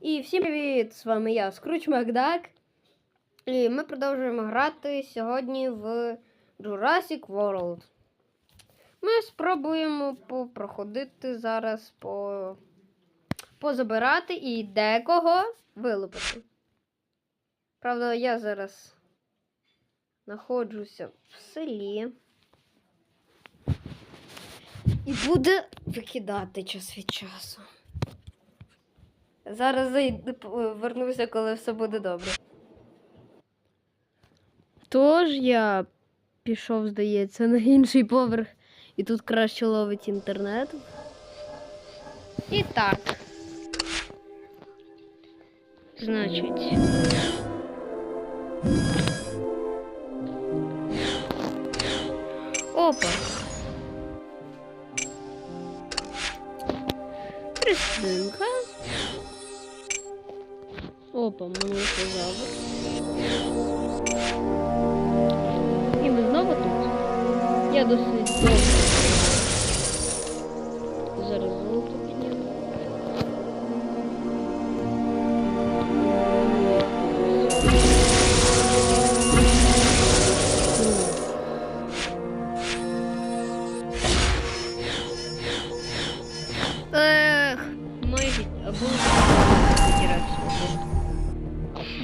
І всім привіт! З вами я, Скруч Макдак. І ми продовжуємо грати сьогодні в Jurassic World. Ми спробуємо попроходити зараз по... позабирати і декого вилупити. Правда, я зараз знаходжуся в селі. І буде викидати час від часу. Зараз зайду, вернуся, коли все буде добре. Тож я пішов, здається, на інший поверх, і тут краще ловить інтернет. І так. Значить. Опа. Крістинка. Опа, моносозавр. І ми знову тут. Я досить довго. Зараз золото підніму. Ех, майже або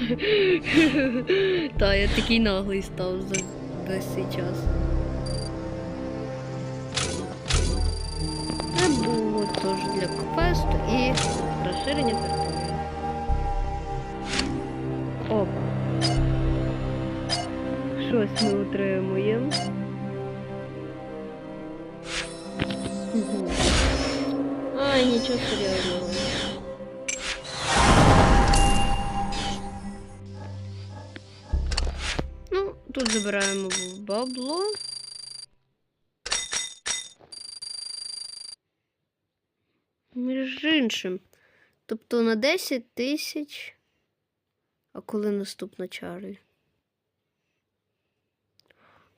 Та, я такий наглий став за весь цей час. Це було теж для квесту і розширення території. Опа. Щось ми отримуємо. Ай, нічого серйозного. Тут забираємо бабло. Між іншим. Тобто на 10 тисяч. А коли наступна Чарлі?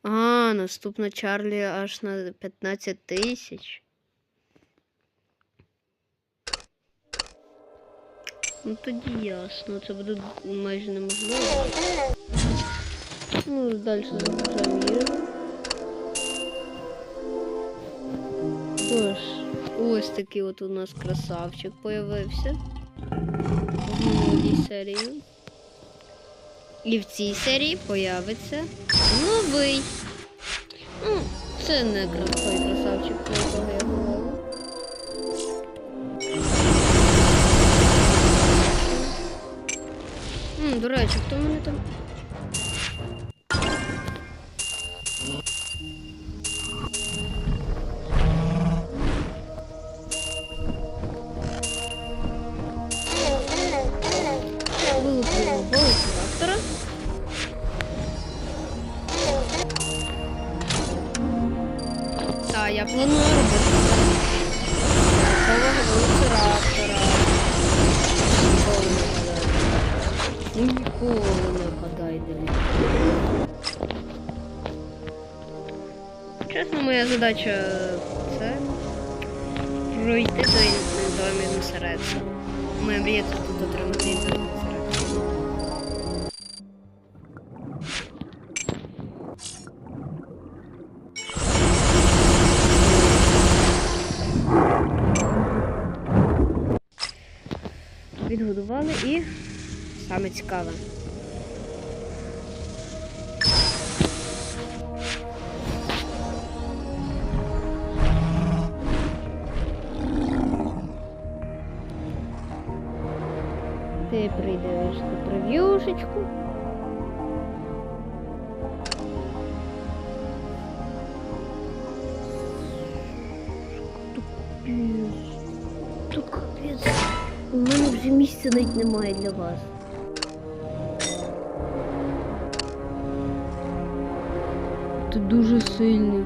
А, наступна Чарлі аж на 15 тисяч. Ну тоді ясно, це буде майже неможливо. Ну, далі загружаємо їжу. Тож, ось такий от у нас красавчик появився в минулій серії. І в цій серії появиться новий. Ну, це не той красавчик, якого Робити. Ніколи не вгадай. Ну, Ніколи не. Чесно, моя задача це пройти до індомі Середса. Моя мрія тут отримати індомі Відгодували і саме цікаве. Ти прийдеш на прев'юшечку. Тут капець. У мене вже місця навіть немає для вас. Ти дуже сильний.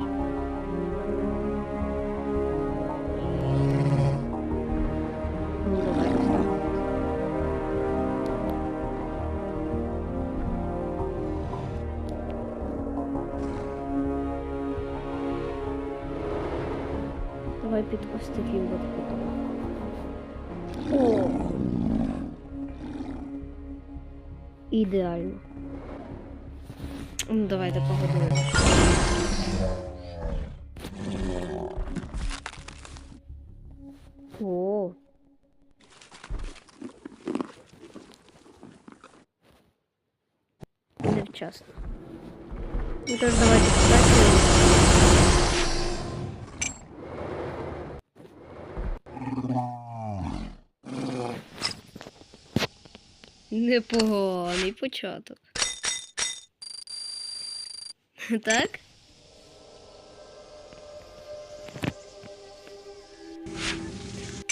Давай під ось таким Ідеально. Ну, давайте погодуємо. О. Невчасно. Ну тож давайте спрацюємо. Непоганий початок. Так?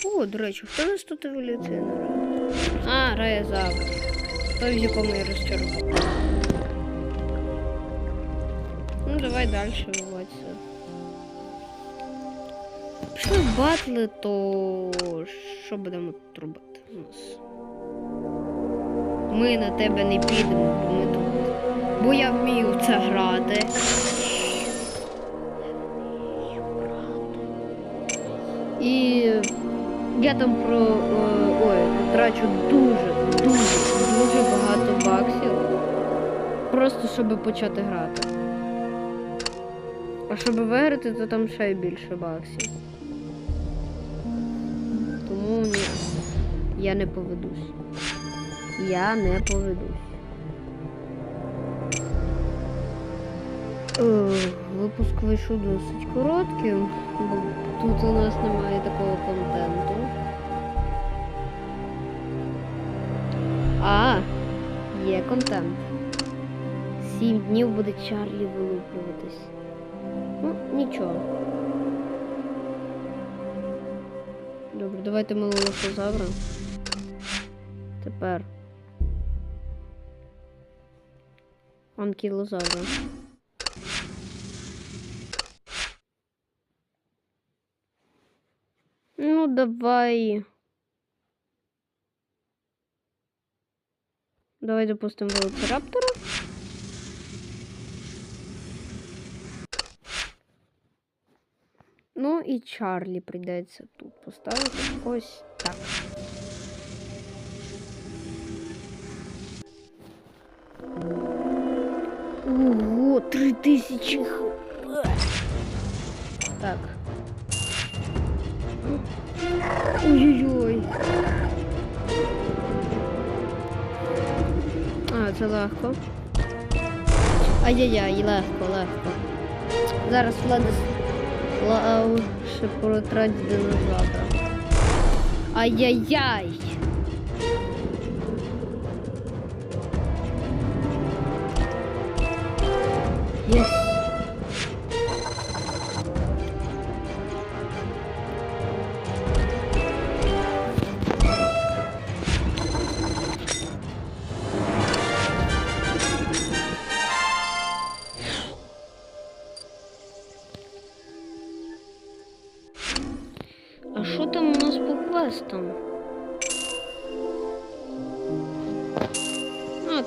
О, до речі, хто нас тут еволюціонер? А, Рая Завр. Той, в якому я розчарував. Ну, давай далі виводься. Пішли в батли, то що будемо тут робити у нас? Ми на тебе не підемо, бо ми тут. Бо я вмію в це грати. І я там про е, ой, трачу дуже, дуже, дуже багато баксів. Просто щоб почати грати. А щоб виграти, то там ще й більше баксів. Тому ні, я не поведусь. Я не поведусь. Е, Випуск вийшов досить коротким, бо тут у нас немає такого контенту. А, є контент. Сім днів буде Чарлі вилуплюватись. Ну, нічого. Добре, давайте ми лошозавра. Тепер. Анкілозавра. Ну, давай. Давай допустим велоцираптора. Ну і Чарлі прийдеться тут поставити ось так. Ого, три тисячі. Так. Ой-ой-ой. А, це легко. Ай-яй-яй, легко, легко. Зараз Владис Лау ще протратить динозавра. Ай-яй-яй!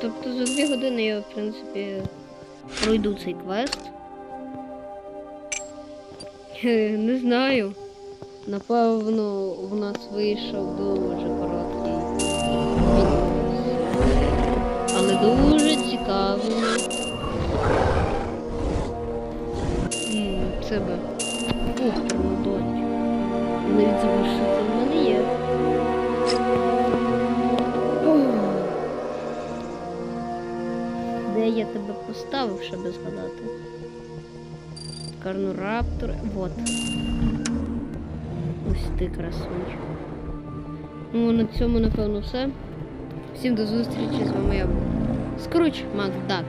Тобто за дві години я, в принципі, пройду цей квест. Не знаю. Напевно, в нас вийшов дуже короткий Де я тебе поставив, щоб згадати? Карнураптор. Вот. Ось ти красунчик. Ну, на цьому, напевно, все. Всім до зустрічі. З вами я був Скруч Макдак.